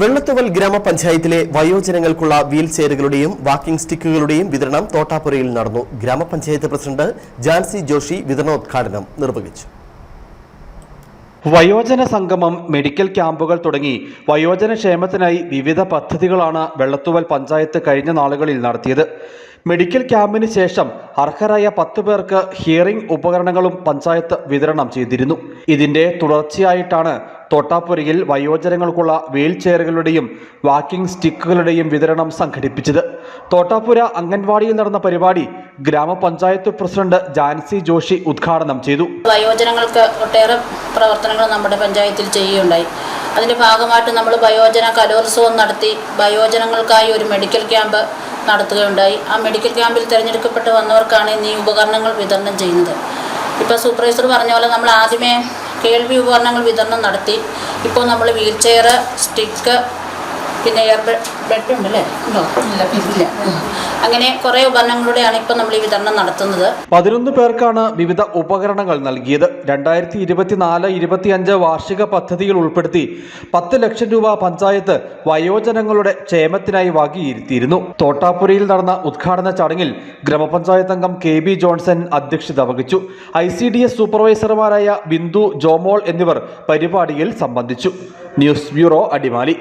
വെള്ളത്തുവൽ ഗ്രാമപഞ്ചായത്തിലെ വയോജനങ്ങൾക്കുള്ള wheel ചെയറുകളുടെയും walking സ്റ്റിക്കുകളുടെയും വിതരണം തോട്ടാപ്പുരയിൽ നടന്നു. ഗ്രാമപഞ്ചായത്ത് പ്രസിഡന്റ് ജാൻസി ജോഷി വിതരണോദ്ഘാടനം നിർവഹിച്ചു. വയോജന സംഗമം മെഡിക്കൽ ക്യാമ്പുകൾ തുടങ്ങി വയോജന ക്ഷേമത്തിനായി വിവിധ പദ്ധതികളാണ് വെള്ളത്തുവൽ പഞ്ചായത്ത് കഴിഞ്ഞ നാളുകളിൽ നടത്തിയത്. മെഡിക്കൽ ക്യാമ്പിന് ശേഷം അർഹരായ പത്തു പേർക്ക് ഹിയറിംഗ് ഉപകരണങ്ങളും പഞ്ചായത്ത് വിതരണം ചെയ്തിരുന്നു. ഇതിന്റെ തുടർച്ചയായിട്ടാണ് തോട്ടാപ്പുരയിൽ വയോജനങ്ങൾക്കുള്ള വീൽ ചെയറുകളുടെയും വാക്കിംഗ് സ്റ്റിക്കുകളുടെയും വിതരണം സംഘടിപ്പിച്ചത്. തോട്ടാപ്പുര അംഗൻവാടിയിൽ നടന്ന പരിപാടി ഗ്രാമപഞ്ചായത്ത് പ്രസിഡന്റ് ജാൻസി ജോഷി ഉദ്ഘാടനം ചെയ്തു. വയോജനങ്ങൾക്ക് ഒട്ടേറെ പ്രവർത്തനങ്ങൾ നമ്മുടെ പഞ്ചായത്തിൽ ചെയ്യുകയുണ്ടായി. അതിന്റെ ഭാഗമായിട്ട് നമ്മൾ വയോജന കലോത്സവം നടത്തി വയോജനങ്ങൾക്കായി ഒരു മെഡിക്കൽ ക്യാമ്പ് നടത്തുകയുണ്ടായി. ആ മെഡിക്കൽ ക്യാമ്പിൽ തിരഞ്ഞെടുക്കപ്പെട്ട് വന്നവർക്കാണ് ഇന്ന് ഈ ഉപകരണങ്ങൾ വിതരണം ചെയ്യുന്നത്. ഇപ്പോൾ സൂപ്പർവൈസർ പറഞ്ഞ പോലെ നമ്മൾ ആദ്യമേ കേൾവി ഉപകരണങ്ങൾ വിതരണം നടത്തി. ഇപ്പോൾ നമ്മൾ വീൽ ചെയർ സ്റ്റിക്ക് പിന്നെ എയർ ബെഡ് ഉണ്ടല്ലേ അങ്ങനെ കുറേ ഉപകരണങ്ങളുടെയാണ് ഇപ്പോൾ നമ്മൾ ഈ വിതരണം നടത്തുന്നത്. പതിനൊന്ന് പേർക്കാണ് വിവിധ ഉപകരണങ്ങൾ നൽകിയത്. രണ്ടായിരത്തി ഇരുപത്തിനാല് ഇരുപത്തിയഞ്ച് വാർഷിക പദ്ധതിയിൽ ഉൾപ്പെടുത്തി പത്ത് ലക്ഷം രൂപ പഞ്ചായത്ത് വയോജനങ്ങളുടെ ക്ഷേമത്തിനായി വാങ്ങിയിരുത്തിയിരുന്നു തോട്ടാപുരയിൽ നടന്ന ഉദ്ഘാടന ചടങ്ങിൽ ഗ്രാമപഞ്ചായത്ത് അംഗം കെ ബി ജോൺസൺ അധ്യക്ഷത വഹിച്ചു. ഐ സി ഡി എസ് സൂപ്പർവൈസർമാരായ ബിന്ദു ജോമോൾ എന്നിവർ പരിപാടിയിൽ സംബന്ധിച്ചു. News bureau Adimali.